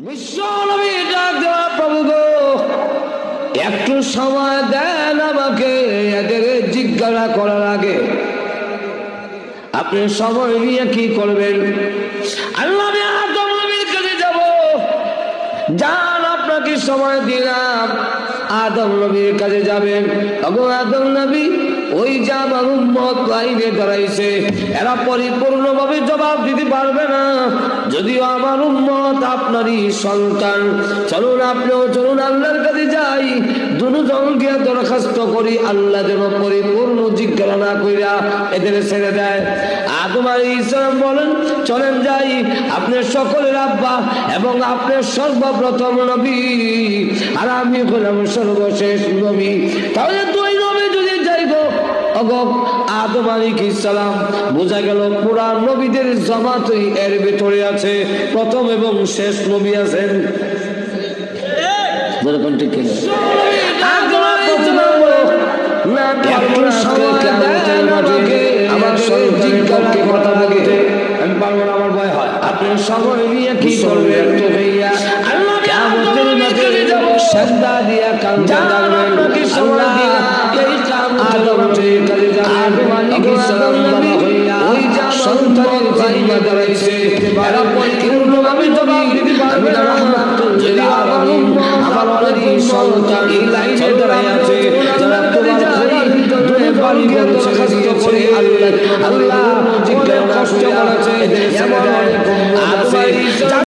বিশ্বনবী ডাক দেওয়া গো। একটু সময় দেন আমাকে, এদের জিজ্ঞাসা করার আগে। আপনি সময় নিয়ে কি করবেন? আল্লাহ আমি আদম নবীর যাব। যান আপনাকে সময় দিলাম। আদম নবীর কাছে যাবেন। তখন আদম নবী ওই যে উম্মত লাইনে দাঁড়াইছে এরা পরিপূর্ণভাবে জবাব দিতে পারবে না। যদিও আমার উম্মত আপনারই সন্তান। চলুন আপনিও চলুন আল্লাহর কাছে যাই। দুজনকে দরখাস্ত করি, আল্লাহ যেন পরিপূর্ণ জিজ্ঞাসা না করিয়া এদের ছেড়ে দেয়। আলী ইসলাম বলেন, চলেন যাই। আপনি সকলের আব্বা এবং আপনি সর্বপ্রথম নবী। আর আমি হলাম সর্বশেষ নবী। তাহলে অগ আদম আলী ইসলাম বোঝা গেল পুরা নবীদের জমাতই এর ভিতরে আছে প্রথম এবং শেষ নবী আছেন। যেরকম ঠিক আমার কথা বলতে আমি পারব না আমার ভয় হয়। আপনি সময় নিয়ে কি করবেন তো কিয়ামতের দিয়া কান্দা জবাব দিতে পারবে না। যদি আমার অলরেডি সন্তান এই লাইনে দাঁড়াই আছে। যারা তোমার ভিতরে আল্লাহ আল্লাহ কষ্ট